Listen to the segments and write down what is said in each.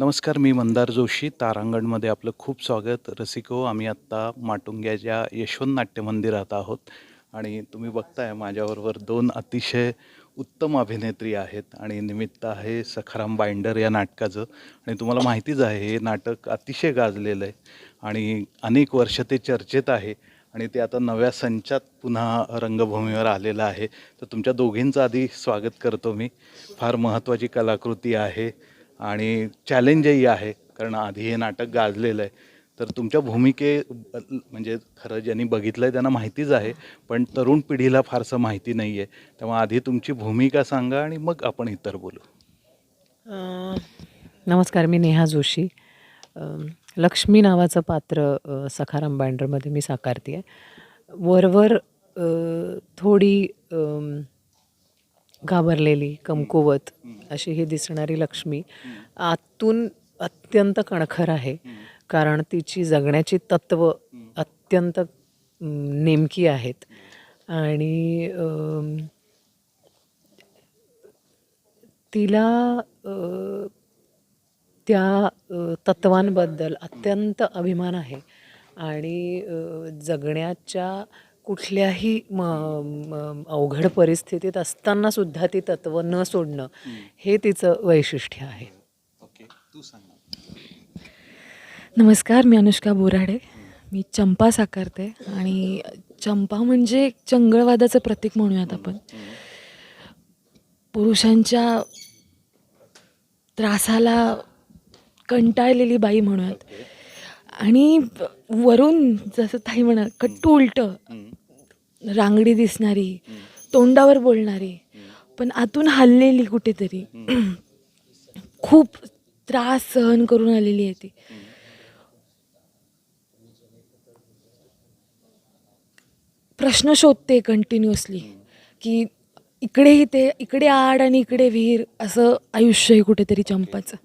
नमस्कार मी मंदार जोशी तारांगणमध्ये आपलं खूप स्वागत. रसिको आम्ही आत्ता माटुंग्याच्या यशवंत नाट्य मंदिरात आहोत आणि तुम्ही बघताय माझ्याबरोबर दोन अतिशय उत्तम अभिनेत्री आहेत आणि निमित्त आहे सखाराम बाइंडर या नाटकाचं. आणि तुम्हाला माहितीच आहे हे नाटक अतिशय गाजलेलं आहे आणि अनेक वर्ष ते चर्चेत आहे आणि ते आता नव्या संचात पुन्हा रंगभूमीवर आलेलं आहे. तर तुमच्या दोघींचं आधी स्वागत करतो मी. फार महत्त्वाची कलाकृती आहे. आणि चॅलेंजही आहे कारण आधी हे नाटक गाजलेलं आहे. तर तुमच्या भूमिके म्हणजे खरं ज्यांनी बघितलं आहे त्यांना माहितीच आहे पण तरुण पिढीला फारसं माहिती नाही आहे त्यामुळे आधी तुमची भूमिका सांगा आणि मग आपण इतर बोलू. नमस्कार मी नेहा जोशी. लक्ष्मी नावाचं पात्र सखाराम बाइंडरमध्ये मी साकारते आहे वरवर थोडी घाबरलेली कमकुवत अशी ही दिसणारी लक्ष्मी आतून अत्यंत कणखर आहे. कारण तिची जगण्याची तत्त्व अत्यंत नेमकी आहेत. आणि तिला त्या तत्वांबद्दल अत्यंत अभिमान आहे. आणि जगण्याच्या कुठल्याही म म- अवघड परिस्थितीत असताना सुद्धा ती तत्त्व न सोडणं हे तिचं वैशिष्ट्य आहे. ओके तू सांग नमस्कार मी अनुष्का बोराडे. मी चंपा साकारते आणि चंपा म्हणजे एक चंगळवादाचं प्रतीक म्हणूयात आपण. पुरुषांच्या त्रासाला कंटाळलेली बाई म्हणूयात. आणि वरून जसं ताई म्हणा कट्टू उलटं. रांगडी दिसणारी तोंडावर बोलणारी पण आतून हल्लेली कुठेतरी. खूप त्रास सहन करून आलेली आहे ती. प्रश्न शोधते कंटिन्युअसली की इकडेही ते इकडे आड आणि इकडे विहीर असं आयुष्य आहे कुठेतरी चंपाचं.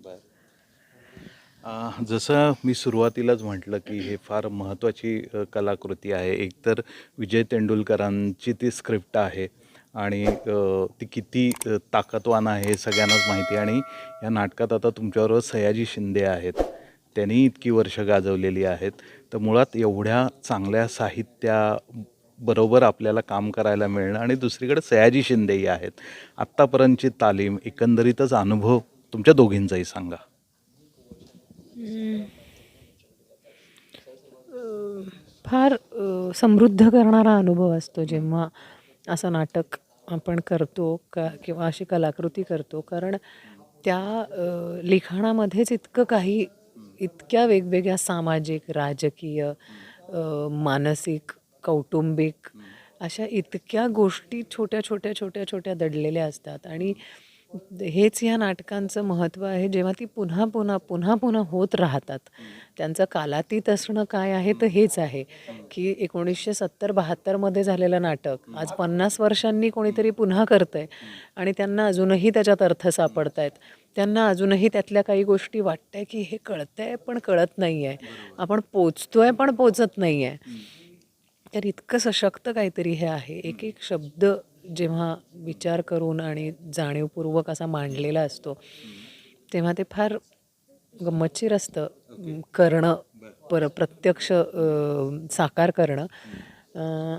जसं मी सुरुवातीलाच म्हटलं की हे फार महत्त्वाची कलाकृती आहे. एकतर विजय तेंडुलकरांची ती स्क्रिप्ट आहे आणि ती किती ताकदवान आहे हे सगळ्यांनाच माहिती आणि या नाटकात आता तुमच्याबरोबर सयाजी शिंदे आहेत. त्यांनी इतकी वर्ष गाजवलेली आहेत. तर मुळात एवढ्या चांगल्या साहित्या बरोबर आपल्याला काम करायला मिळणं आणि दुसरीकडे सयाजी शिंदेही आहेत. आत्तापर्यंतची तालीम एकंदरीतच अनुभव तुमच्या दोघींचाही सांगा. फार समृद्ध करणारा अनुभव असतो जेव्हा असं नाटक आपण करतो का किंवा अशी कलाकृती करतो. कारण त्या लिखाणामध्येच इतकं काही इतक्या वेगवेगळ्या सामाजिक राजकीय मानसिक कौटुंबिक अशा इतक्या गोष्टी छोट्या छोट्या छोट्या छोट्या दडलेल्या असतात. आणि हेच या नाटकांचं महत्त्व आहे. जेव्हा ती पुन्हा पुन्हा पुन्हा पुन्हा होत राहतात त्यांचं कालातीत असणं काय आहे तर हेच आहे की एकोणीसशे सत्तर बहात्तरमध्ये झालेलं नाटक आज पन्नास वर्षांनी कोणीतरी पुन्हा करतंय आणि त्यांना अजूनही त्याच्यात अर्थ सापडत आहेत त्यांना अजूनही त्यातल्या काही गोष्टी वाटतंय की हे कळतंय पण कळत नाही आहे आपण पोचतोय पण पोचत नाही आहे तर इतकं सशक्त काहीतरी हे आहे. एक एक शब्द जेव्हा विचार करून आणि जाणीवपूर्वक असा मांडलेला असतो तेव्हा ते फार गंमतशीर असतं. करणं पर प्रत्यक्ष साकार करणं.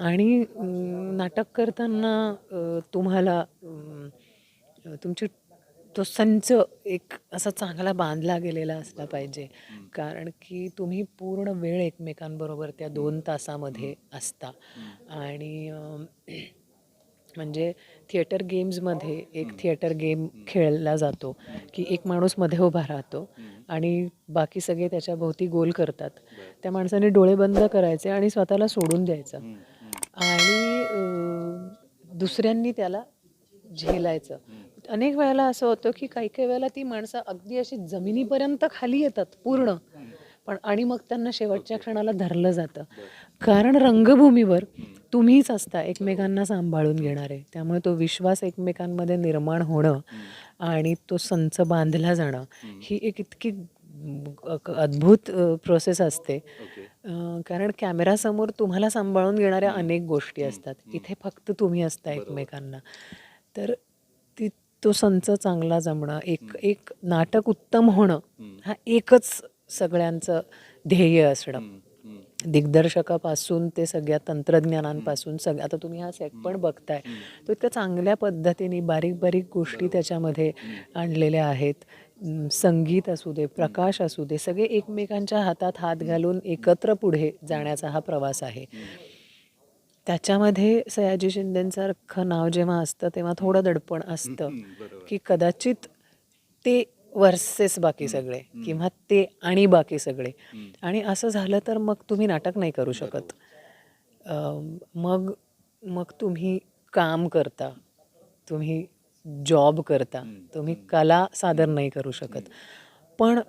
आणि नाटक करताना तुम्हाला तुमची तो संच एक असा चांगला बांधला गेलेला असला पाहिजे. कारण की तुम्ही पूर्ण वेळ एकमेकांबरोबर त्या दोन तासामध्ये असता. आणि म्हणजे थिएटर गेम्समध्ये एक थिएटर गेम खेळला जातो की एक माणूसमध्ये उभा राहतो आणि बाकी सगळे त्याच्या भोवती गोल करतात. त्या माणसाने डोळे बंद करायचे आणि स्वतःला सोडून द्यायचं. आणि दुसऱ्यांनी त्याला झेलायचं. अनेक वेळेला असं होतं की काही काही वेळेला ती माणसं अगदी अशी जमिनीपर्यंत खाली येतात पूर्ण. पण आणि मग त्यांना शेवटच्या क्षणाला धरलं जातं. कारण रंगभूमीवर तुम्हीच असता एकमेकांना सांभाळून घेणारे. त्यामुळे तो विश्वास एकमेकांमध्ये निर्माण होणं आणि तो संच बांधला जाणं ही एक इतकी अद्भुत प्रोसेस असते. कारण कॅमेरासमोर तुम्हाला सांभाळून घेणाऱ्या अनेक गोष्टी असतात. इथे फक्त तुम्ही असता एकमेकांना. तर ती तो संच चांगला जमणं एक एक नाटक उत्तम होणं हा एकच सगळ्यांचं ध्येय असणं. दिग्दर्शकापासून ते सगळ्या तंत्रज्ञानांपासून सगळ्या आता तुम्ही हा सेट पण बघताय. तो इतक्या चांगल्या पद्धतीने बारीक बारीक गोष्टी त्याच्यामध्ये आणलेल्या आहेत. संगीत असू दे प्रकाश असू दे सगळे एकमेकांच्या हातात हात घालून एकत्र पुढे जाण्याचा हा प्रवास आहे. त्याच्यामध्ये सयाजी शिंदेंसारखं नाव जेव्हा असतं तेव्हा थोडं दडपण असतं. की कदाचित ते वर्सेस बाकी सगळे किंवा ते आणि बाकी सगळे. आणि असं झालं तर मग तुम्ही नाटक नाही करू शकत. मग मग तुम्ही काम करता तुम्ही जॉब करता तुम्ही कला सादर नाही करू शकत. पण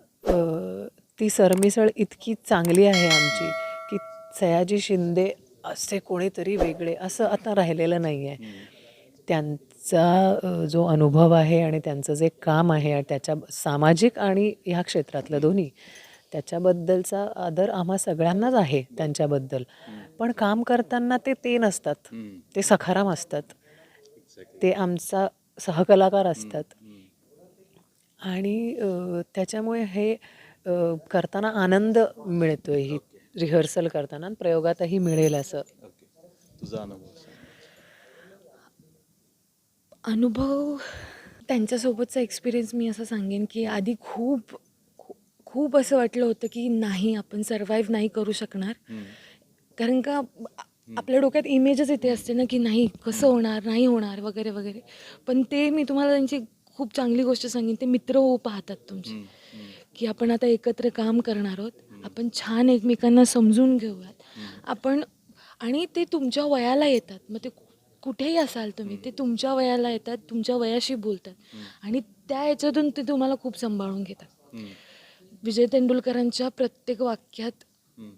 ती सरमिसळ इतकी चांगली आहे आमची की सयाजी शिंदे असे कोणीतरी वेगळे असं आता राहिलेलं नाही आहे त्यांचा चा जो अनुभव आहे आणि त्यांचं जे काम आहे आणि त्याच्या सामाजिक आणि ह्या क्षेत्रातलं दोन्ही त्याच्याबद्दलचा आदर आम्हा सगळ्यांनाच आहे त्यांच्याबद्दल. पण काम करताना ते ते नसतात. ते सखाराम असतात. ते आमचा सहकलाकार असतात. आणि त्याच्यामुळे हे करताना आनंद मिळतोय. ही रिहर्सल करताना प्रयोगातही मिळेल असं. तुझा अनुभव. अनुभव त्यांच्यासोबतचा एक्सपिरियन्स मी असं सांगेन की आधी खूप खू- खूप असं वाटलं होतं की नाही आपण सर्वाईव्ह नाही करू शकणार. कारण का आपल्या डोक्यात इमेजच इथे असते ना की नाही कसं होणार नाही होणार वगैरे वगैरे. पण ते मी तुम्हाला त्यांची खूप चांगली गोष्ट सांगेन ते मित्र होऊ पाहतात तुमचे. की आपण आता एकत्र काम करणार आहोत आपण छान एकमेकांना समजून घेऊयात. आपण आणि ते तुमच्या वयाला येतात. मग ते कुठेही असाल तुम्ही ते तुमच्या वयाला येतात तुमच्या वयाशी बोलतात. आणि त्या याच्यातून ते तुम्हाला खूप सांभाळून घेतात. विजय तेंडुलकरांच्या प्रत्येक वाक्यात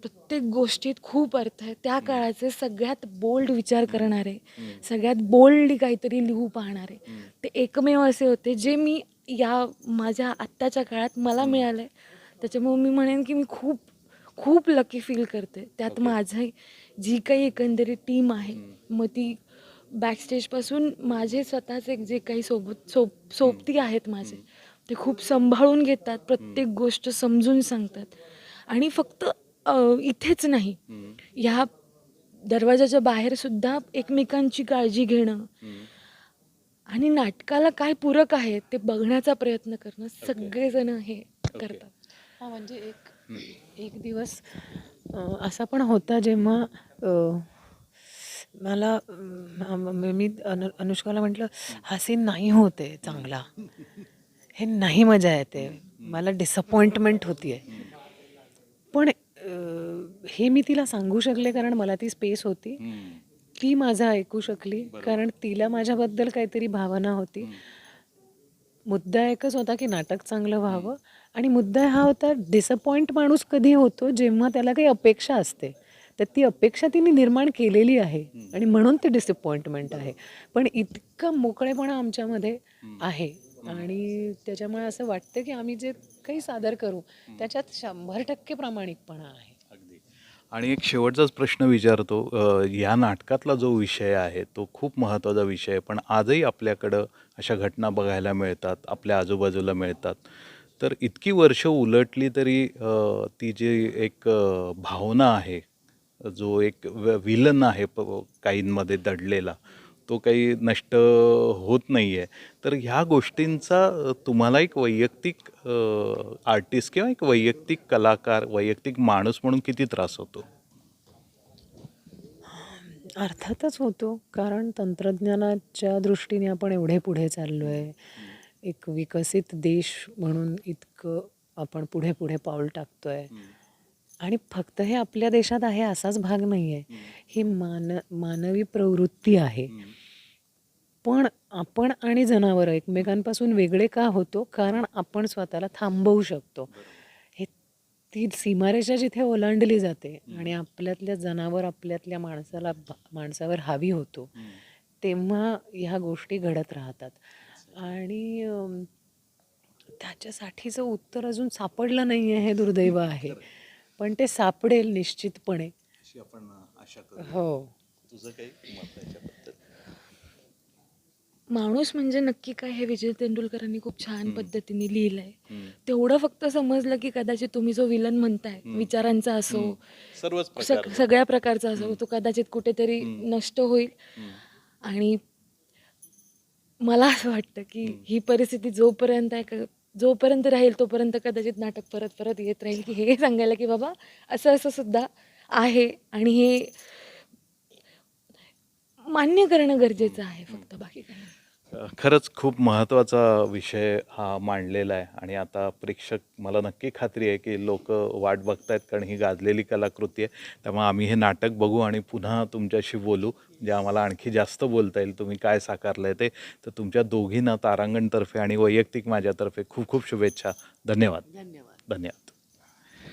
प्रत्येक गोष्टीत खूप अर्थ आहे. त्या काळाचे सगळ्यात बोल्ड विचार करणारे सगळ्यात बोल्डली काहीतरी लिहू पाहणारे ते एकमेव असे होते जे मी या माझ्या आत्ताच्या काळात मला मिळालं आहे त्याच्यामुळे मी म्हणेन की मी खूप खूप लकी फील करते. त्यात माझं जी काही एकंदरीत टीम आहे मग ती बॅकस्टेजपासून माझे स्वतःचे जे काही सोबत सोब सोबती आहेत माझे ते खूप सांभाळून घेतात प्रत्येक गोष्ट समजून सांगतात. आणि फक्त इथेच नाही. ह्या दरवाजाच्या बाहेर सुद्धा एकमेकांची काळजी घेणं. आणि नाटकाला काय पूरक आहे ते बघण्याचा प्रयत्न करणं सगळेजण हे करतात. हा म्हणजे एक एक दिवस असा पण होता जेव्हा मला म- अनु अनुष्काला म्हटलं हा सीन नाही होते चांगला. हे नाही मजा येते. मला डिसअपॉइंटमेंट होती आहे पण हे मी तिला सांगू शकले कारण मला ती स्पेस होती. ती माझं ऐकू शकली कारण तिला माझ्याबद्दल काहीतरी भावना होती. मुद्दा एकच होता की नाटक चांगलं व्हावं. आणि मुद्दा हा होता डिसअपॉइंट माणूस कधी होतो जेव्हा त्याला काही अपेक्षा असते. तर ती अपेक्षा तिने निर्माण केलेली आहे आणि म्हणून ते डिसअपॉइंटमेंट आहे. पण इतकं मोकळेपणा आमच्यामध्ये आहे. आणि त्याच्यामुळे असं वाटतं की आम्ही जे काही सादर करू त्याच्यात शंभर टक्के प्रामाणिकपणा आहे. अगदी. आणि एक शेवटचाच प्रश्न विचारतो अ, या नाटकातला जो विषय आहे तो खूप महत्त्वाचा विषय आहे पण आजही आपल्याकडं अशा घटना बघायला मिळतात आपल्या आजूबाजूला मिळतात. तर इतकी वर्ष उलटली तरी ती जी एक भावना आहे जो एक विलन आहे प काहींमध्ये दडलेला तो काही नष्ट होत नाही आहे तर ह्या गोष्टींचा तुम्हाला एक वैयक्तिक आर्टिस्ट किंवा एक वैयक्तिक कलाकार वैयक्तिक माणूस म्हणून किती त्रास होतो? अर्थातच होतो कारण तंत्रज्ञानाच्या दृष्टीने आपण एवढे पुढे चाललो आहे एक विकसित देश म्हणून इतकं आपण पुढे पुढे पाऊल टाकतोय. आणि फक्त हे आपल्या देशात आहे असाच भाग नाही आहे ही मान मानवी प्रवृत्ती आहे. पण आपण आणि जनावरं एकमेकांपासून वेगळे का होतो? कारण आपण स्वतःला थांबवू शकतो. हे ती सीमारेषा जिथे ओलांडली जाते आणि आपल्यातल्या जनावर आपल्यातल्या माणसाला माणसावर हावी होतो तेव्हा ह्या गोष्टी घडत राहतात. आणि त्याच्यासाठीचं उत्तर अजून सापडलं नाही आहे हे दुर्दैव आहे. पण ते सापडेल निश्चितपणे. अशी आपण आशा करू. हो. तुझं काही मत त्याच्याबद्दल माणूस म्हणजे नक्की काय हे विजय तेंडुलकरांनी खूप छान पद्धतीने लिहिलंय. तेवढं फक्त समजलं की कदाचित तुम्ही जो विलन म्हणताय विचारांचा असो सर्वच सग- प्रकार. सगळ्या प्रकारचा असो तो कदाचित कुठेतरी नष्ट होईल. आणि मला असं वाटतं की ही परिस्थिती जोपर्यंत आहे क- जोपर्यंत राहील तोपर्यंत कदाचित नाटक परत परत येत राहील की हे सांगायला की बाबा असं असं सुद्धा आहे आणि हे मान्य करणं गरजेचं आहे फक्त बाकी काही खरंच खूप महत्त्वाचा विषय हा मांडलेला आहे आणि आता प्रेक्षक मला नक्की खात्री आहे की लोक वाट बघतायत कारण ही गाजलेली कलाकृती आहे. त्यामुळे आम्ही हे नाटक बघू आणि पुन्हा तुमच्याशी बोलू जे आम्हाला आणखी जास्त बोलता येईल. तुम्ही काय साकारलं आहे ते. तर तुमच्या दोघींना तारांगणतर्फे आणि वैयक्तिक माझ्यातर्फे खूप खूप शुभेच्छा. धन्यवाद. धन्यवाद. धन्यवाद.